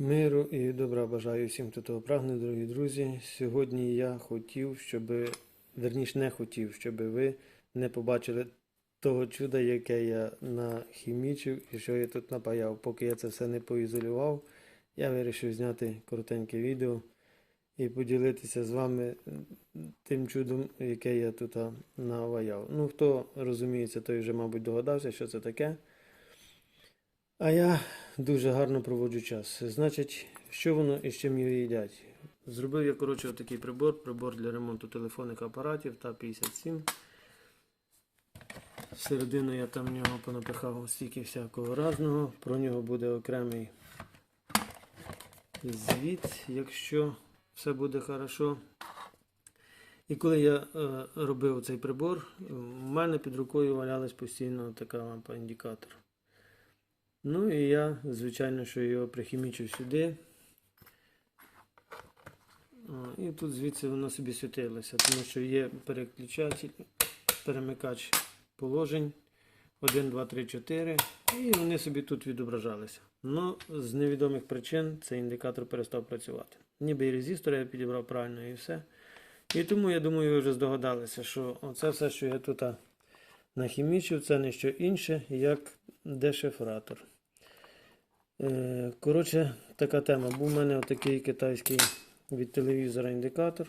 Миру і добра бажаю всім, хто того прагне, дорогі друзі. Сьогодні я хотів, щоб, верніше не хотів, щоб ви не побачили того чуда, яке я нахімічив і що я тут напаяв. Поки я це все не поізолював, я вирішив зняти коротеньке відео і поділитися з вами тим чудом, яке я тут наваяв. Ну, хто розуміється, той вже, мабуть, догадався, що це таке. А я дуже гарно проводжу час. Значить, що воно і з чим його їдять? Зробив я, коротше, отакий прибор, прибор для ремонту телефонних апаратів та 57. Всередину я там в нього понапихав стільки всякого разного. Про нього буде окремий звіт, якщо все буде хорошо. І коли я е, робив цей прибор, в мене під рукою валялась постійно така лампа індикатор. Ну і я, звичайно, що його прихімічив сюди. І тут звідси воно собі світилося, тому що є переключатель, перемикач положень 1, 2, 3, 4. І вони собі тут відображалися. Ну, з невідомих причин цей індикатор перестав працювати. Ніби і резистор я підібрав правильно і все. І тому я думаю, ви вже здогадалися, що оце все, що я тут нахімічив, це не що інше, як дешифратор. Е, Коротше, така тема. Був у мене отакий китайський від телевізора індикатор.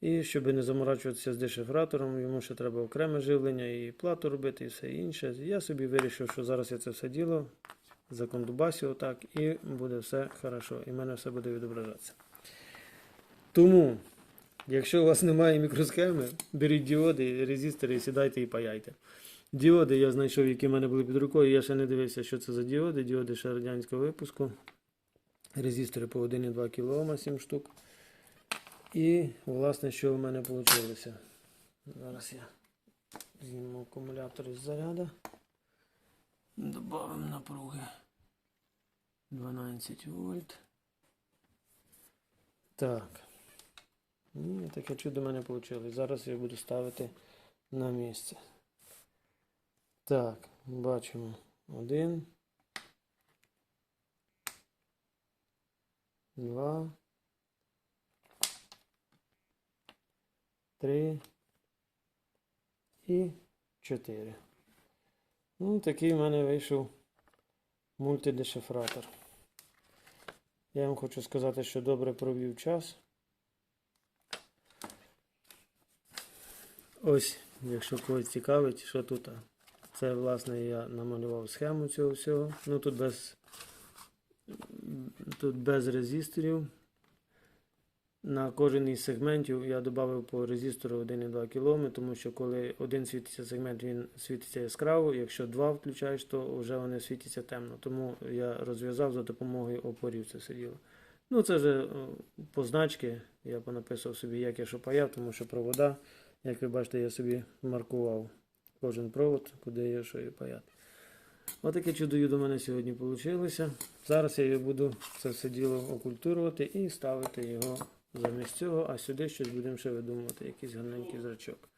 І щоб не заморачуватися з дешифратором, йому ще треба окреме живлення і плату робити, і все інше. Я собі вирішив, що зараз я це все діло закондубасю отак, і буде все хорошо. І в мене все буде відображатися. Тому, якщо у вас немає мікросхеми, беріть діоди, резистори сідайте і паяйте. Діоди я знайшов, які в мене були під рукою. Я ще не дивився, що це за діоди. Діоди ще радянського випуску. Резистори по 1,2 кОм 7 штук. І, власне, що в мене вийшло. Зараз я зніму акумулятор із заряду. Добавимо напруги 12 вольт. Так. І таке чудо в мене вийшло. Зараз я буду ставити на місце. Так, бачимо один. Два. Три. І чотири. Ну, такий в мене вийшов мультидешифратор. Я вам хочу сказати, що добре провів час. Ось, якщо когось цікавить, що тут. Це, власне, я намалював схему цього всього. Ну тут без тут без резисторів. На кожен із сегментів я додав по резистору 1,2 кОм, тому що коли один світиться сегмент, він світиться яскраво, якщо два включаєш, то вже вони світяться темно. Тому я розв'язав за допомогою опорів це все діло. Ну, це вже о, позначки. Я понаписав собі, як я що паяв, тому що провода, як ви бачите, я собі маркував кожен провод, куди я що і паяти. Отаке чудо до мене сьогодні вийшло. Зараз я буду це все діло окультурувати і ставити його замість цього, а сюди щось будемо ще видумувати, якийсь гарненький зрачок.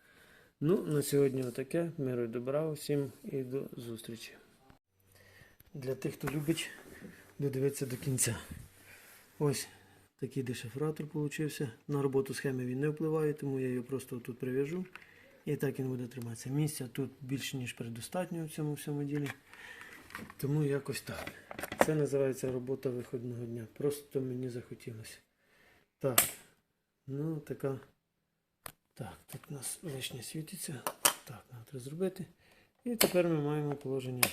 Ну, на сьогодні отаке. Миру і добра всім і до зустрічі. Для тих, хто любить додивитися до кінця. Ось такий дешифратор получився. На роботу схеми він не впливає, тому я його просто тут прив'яжу. І так він буде триматися. Місця тут більше, ніж предостатньо в цьому всьому ділі. Тому якось так. Це називається робота виходного дня. Просто мені захотілося. Так. Ну, така. Так, тут у нас лишнє світиться. Так, треба зробити. І тепер ми маємо положення.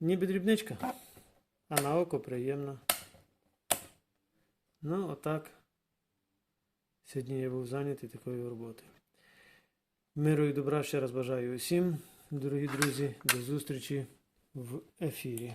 Ніби дрібничка, а на око приємно. Ну, отак. Сьогодні я був зайнятий такою роботою. Миру і добра ще раз бажаю усім, дорогі друзі, до зустрічі в ефірі.